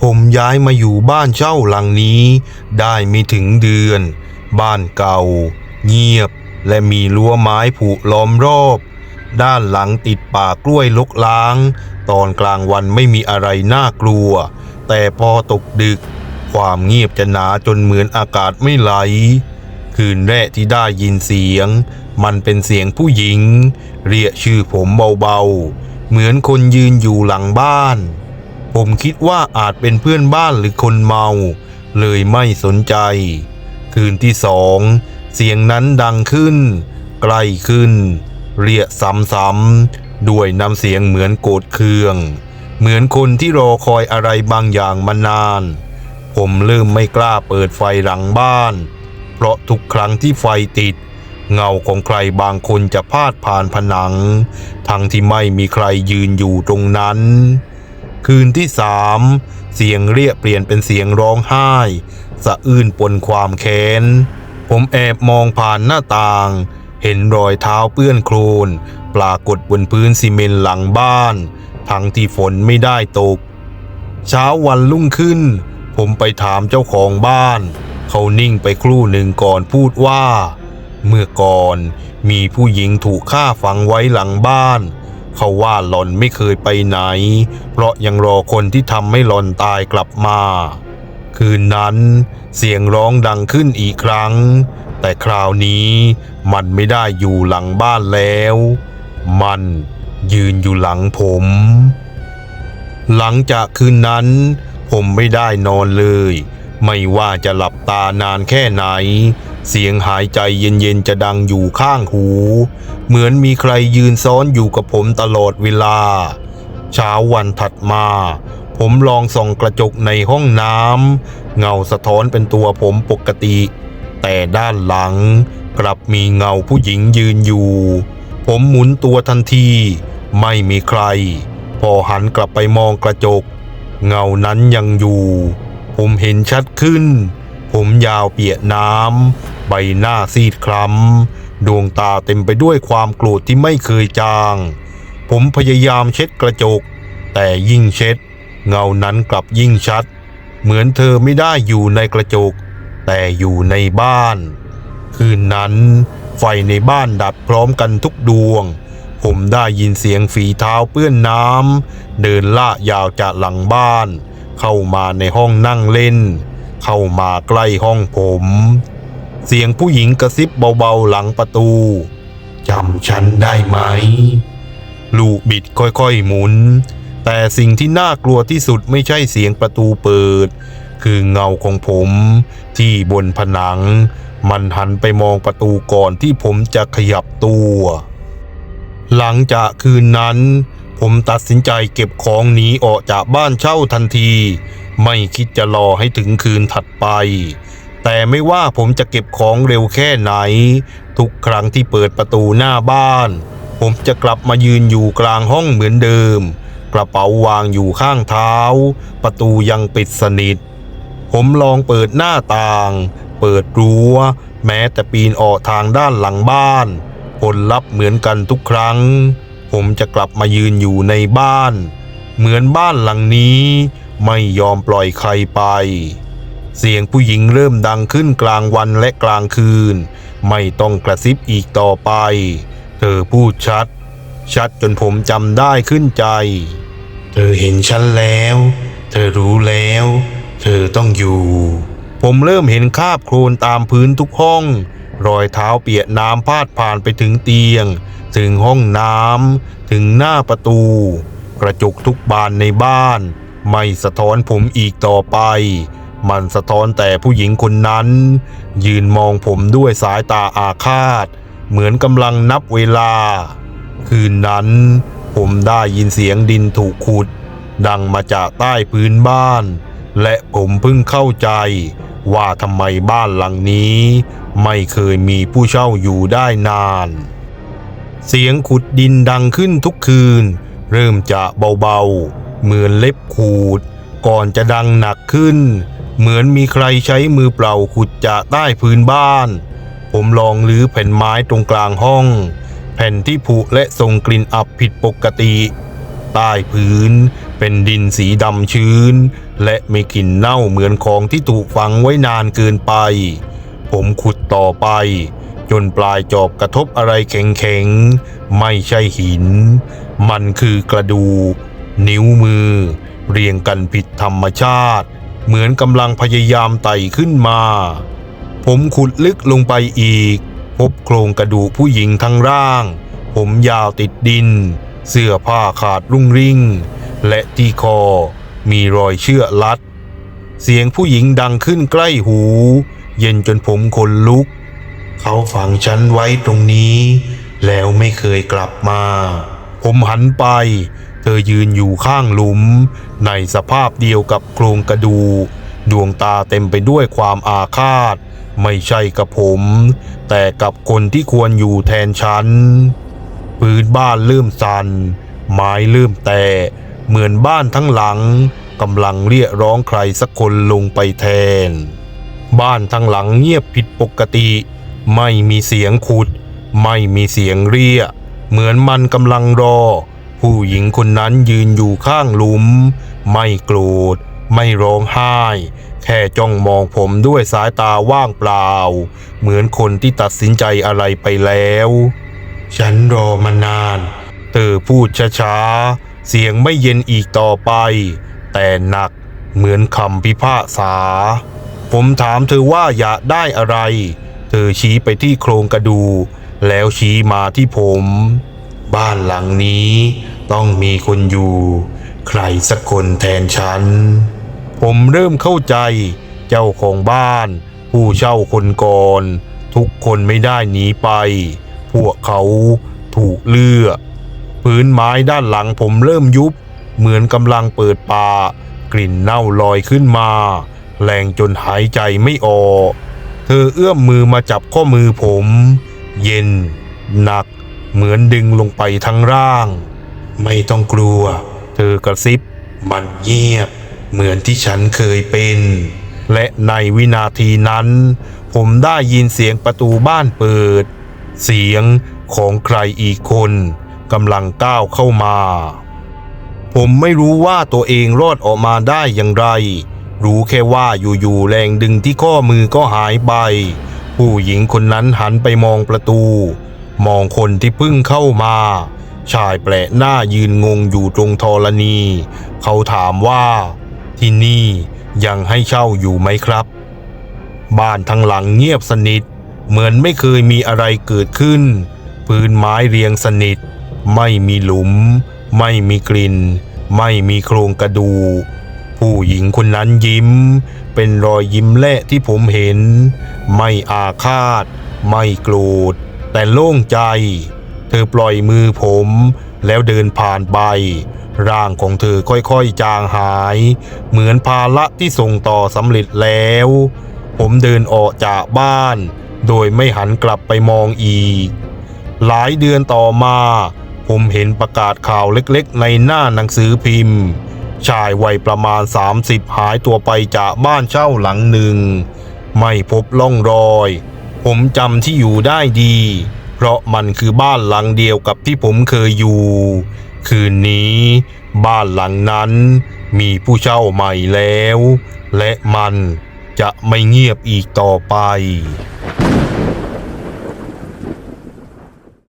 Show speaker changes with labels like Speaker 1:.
Speaker 1: ผมย้ายมาอยู่บ้านเช่าหลังนี้ ได้ไม่ถึงเดือน บ้านเก่า เงียบ และมีรั้วไม้ผุล้อมรอบ ด้านหลังติดป่ากล้วยลกล้าง ตอนกลางวันไม่มีอะไรน่ากลัว แต่พอตกดึก ความเงียบจะหนาจนเหมือนอากาศไม่ไหล คืนแรกที่ได้ยินเสียง มันเป็นเสียงผู้หญิง เรียกชื่อผมเบาๆ เหมือนคนยืนอยู่หลังบ้าน ผมคิดว่าอาจเป็นเพื่อนบ้านหรือคนเมา เลยไม่สนใจ คืนที่สองเสียงนั้นดังขึ้น ใกล้ขึ้น เรียกซ้ำๆด้วยน้ำเสียงเหมือนโกรธเคือง เหมือนคนที่รอคอยอะไรบางอย่างมานาน ผมเริ่มไม่กล้าเปิดไฟหลังบ้าน เพราะทุกครั้งที่ไฟติด เงาของใครบางคนจะพาดผ่านผนัง ทั้งที่ไม่มีใครยืนอยู่ตรงนั้น คืนที่สามเสียงเรียกเปลี่ยนเป็นเสียงร้องไห้ สะอื้นปนความแค้น ผมแอบมองผ่านหน้าต่าง เห็นรอยเท้าเปื้อนโคลนปรากฏบนพื้นซีเมนต์หลังบ้าน ทั้งที่ฝนไม่ได้ตก เช้าวันรุ่งขึ้น ผมไปถามเจ้าของบ้าน เขานิ่งไปครู่หนึ่งก่อนพูดว่า เมื่อก่อนมีผู้หญิงถูกฆ่าฝังไว้หลังบ้าน เขาว่าหลอนไม่เคยไปไหน เพราะยังรอคนที่ทำให้หลอนตายกลับมา คืนนั้นเสียงร้องดังขึ้นอีกครั้ง แต่คราวนี้มันไม่ได้อยู่หลังบ้านแล้ว มันยืนอยู่หลังผม หลังจากคืนนั้น ผมไม่ได้นอนเลย ไม่ว่าจะหลับตานานแค่ไหน เสียงหายใจเย็นๆจะดังอยู่ข้างหู เหมือนมีใครยืนซ้อนอยู่กับผมตลอดเวลา เช้าวันถัดมา ผมลองส่องกระจกในห้องน้ำเงาสะท้อนเป็นตัวผมปกติ แต่ด้านหลังกลับมีเงาผู้หญิงยืนอยู่ ผมหมุนตัวทันที ไม่มีใคร พอหันกลับไปมองกระจก เงานั้นยังอยู่ ผมเห็นชัดขึ้นผมยาวเปียกน้ำ ใบหน้าซีดคล้ำ ดวงตาเต็มไปด้วยความโกรธที่ไม่เคยจาง ผมพยายามเช็ดกระจก แต่ยิ่งเช็ด เงานั้นกลับยิ่งชัด เหมือนเธอไม่ได้อยู่ในกระจก แต่อยู่ในบ้าน คืนนั้น ไฟในบ้านดับพร้อมกันทุกดวง ผมได้ยินเสียงฝีเท้าเปื้อนน้ำเดินล่ายาวจากหลังบ้าน เข้ามาในห้องนั่งเล่น เข้ามาใกล้ห้องผม เสียงผู้หญิงกระซิบเบาๆหลังประตูจำฉันได้ไหม ลูกบิดค่อยๆหมุน แต่สิ่งที่น่ากลัวที่สุดไม่ใช่เสียงประตูเปิด คือเงาของผมที่บนผนัง มันหันไปมองประตูก่อนที่ผมจะขยับตัว หลังจากคืนนั้น ผมตัดสินใจเก็บของหนีออกจากบ้านเช่าทันที ไม่คิดจะรอให้ถึงคืนถัดไป แต่ไม่ว่าผมจะเก็บของเร็วแค่ไหน ทุกครั้งที่เปิดประตูหน้าบ้าน ผมจะกลับมายืนอยู่กลางห้องเหมือนเดิม กระเป๋าวางอยู่ข้างเท้า ประตูยังปิดสนิท ผมลองเปิดหน้าต่าง เปิดรั้ว แม้แต่ปีนออกทางด้านหลังบ้าน ผลลัพธ์เหมือนกันทุกครั้ง ผมจะกลับมายืนอยู่ในบ้าน เหมือนบ้านหลังนี้ ไม่ยอมปล่อยใครไป เสียงผู้หญิงเริ่มดังขึ้นกลางวันและกลางคืน ไม่ต้องกระซิบอีกต่อไป เธอพูดชัด ชัดจนผมจำได้ขึ้นใจ เธอเห็นฉันแล้ว เธอรู้แล้ว เธอต้องอยู่ ผมเริ่มเห็นคราบโคลนตามพื้นทุกห้อง รอยเท้าเปียกน้ำพาดผ่านไปถึงเตียง ถึงห้องน้ำถึงหน้าประตู กระจกทุกบานในบ้าน ไม่สะท้อนผมอีกต่อไป มันสะท้อนแต่ผู้หญิงคนนั้น ยืนมองผมด้วยสายตาอาฆาต เหมือนกำลังนับเวลา คืนนั้น ผมได้ยินเสียงดินถูกขุด ดังมาจากใต้พื้นบ้าน และผมเพิ่งเข้าใจว่าทำไมบ้านหลังนี้ ไม่เคยมีผู้เช่าอยู่ได้นาน เสียงขุดดินดังขึ้นทุกคืน เริ่มจะเบาๆ เหมือนเล็บขูด ก่อนจะดังหนักขึ้น เหมือนมีใครใช้มือเปล่าขุดจากใต้พื้นบ้าน ผมลองลื้อแผ่นไม้ตรงกลางห้อง แผ่นที่ผุและส่งกลิ่นอับผิดปกติ ใต้พื้นเป็นดินสีดำชื้น และมีกลิ่นเน่าเหมือนของที่ถูกฝังไว้นานเกินไป ผมขุดต่อไป จนปลายจอบกระทบอะไรแข็งๆ ไม่ใช่หิน มันคือกระดูกนิ้วมือ เรียงกันผิดธรรมชาติ เหมือนกำลังพยายามไต่ขึ้นมา ผมขุดลึกลงไปอีก พบโครงกระดูกผู้หญิงทั้งร่าง ผมยาวติดดิน เสื้อผ้าขาดรุ่งริ่ง และที่คอมีรอยเชือกลัด เสียงผู้หญิงดังขึ้นใกล้หู เย็นจนผมขนลุก เขาฝังฉันไว้ตรงนี้ แล้วไม่เคยกลับมา ผมหันไป เธอยืนอยู่ข้างหลุม ในสภาพเดียวกับโครงกระดูกดวงตาเต็มไปด้วยความอาฆาต ไม่ใช่กับผม แต่กับคนที่ควรอยู่แทนฉันพื้นบ้านเริ่มสัน่นไม้เริ่มแตะเหมือนบ้านทั้งหลังกำลังเรียกร้องใครสักคนลงไปแทน บ้านทั้งหลังเงียบผิดปกติ ไม่มีเสียงขุด ไม่มีเสียงเรียกเหมือนมันกำลังรอ ผู้หญิงคนนั้นยืนอยู่ข้างหลุม ไม่โกรธ ไม่ร้องไห้ แค่จ้องมองผมด้วยสายตาว่างเปล่า เหมือนคนที่ตัดสินใจอะไรไปแล้ว ฉันรอมานาน เธอพูดช้าๆ เสียงไม่เย็นอีกต่อไป แต่หนักเหมือนคำพิพากษา ผมถามเธอว่าอยากได้อะไร เธอชี้ไปที่โครงกระดู แล้วชี้มาที่ผม บ้านหลังนี้ ต้องมีคนอยู่ ใครสักคนแทนฉัน ผมเริ่มเข้าใจเจ้าของบ้าน ผู้เช่าคนก่อน ทุกคนไม่ได้หนีไป พวกเขาถูกเลือกพื้นไม้ด้านหลังผมเริ่มยุบ เหมือนกำลังเปิดปากกลิ่นเน่าลอยขึ้นมา แรงจนหายใจไม่ออก เธอเอื้อมมือมาจับข้อมือผม เย็น หนัก เหมือนดึงลงไปทั้งร่าง ไม่ต้องกลัว เธอกระซิบ มันเงียบ เหมือนที่ฉันเคยเป็น และในวินาทีนั้น ผมได้ยินเสียงประตูบ้านเปิด เสียงของใครอีกคนกำลังก้าวเข้ามา ผมไม่รู้ว่าตัวเองรอดออกมาได้อย่างไร รู้แค่ว่าอยู่ๆแรงดึงที่ข้อมือก็หายไป ผู้หญิงคนนั้นหันไปมองประตู มองคนที่เพิ่งเข้ามา ชายแปลกหน้ายืนงงอยู่ตรงธรณี เขาถามว่า ที่นี่ยังให้เช่าอยู่ไหมครับ บ้านทั้งหลังเงียบสนิท เหมือนไม่เคยมีอะไรเกิดขึ้น พื้นไม้เรียงสนิท ไม่มีหลุม ไม่มีกลิ่น ไม่มีโครงกระดูกผู้หญิงคนนั้นยิ้ม เป็นรอยยิ้มแรกที่ผมเห็น ไม่อาฆาต ไม่โกรธ แต่โล่งใจ เธอปล่อยมือผม แล้วเดินผ่านไป ร่างของเธอค่อยๆจางหาย เหมือนภาระที่ส่งต่อสำเร็จแล้ว ผมเดินออกจากบ้าน โดยไม่หันกลับไปมองอีก หลายเดือนต่อมา ผมเห็นประกาศข่าวเล็กๆ ในหน้าหนังสือพิมพ์ ชายวัยประมาณ 30 หายตัวไปจากบ้านเช่าหลังหนึ่ง ไม่พบล่องรอย ผมจำที่อยู่ได้ดี เพราะมันคือบ้านหลังเดียวกับที่ผมเคยอยู่ คืนนี้ บ้านหลังนั้นมีผู้เช่าใหม่แล้ว และมันจะไม่เงียบอีกต่อไป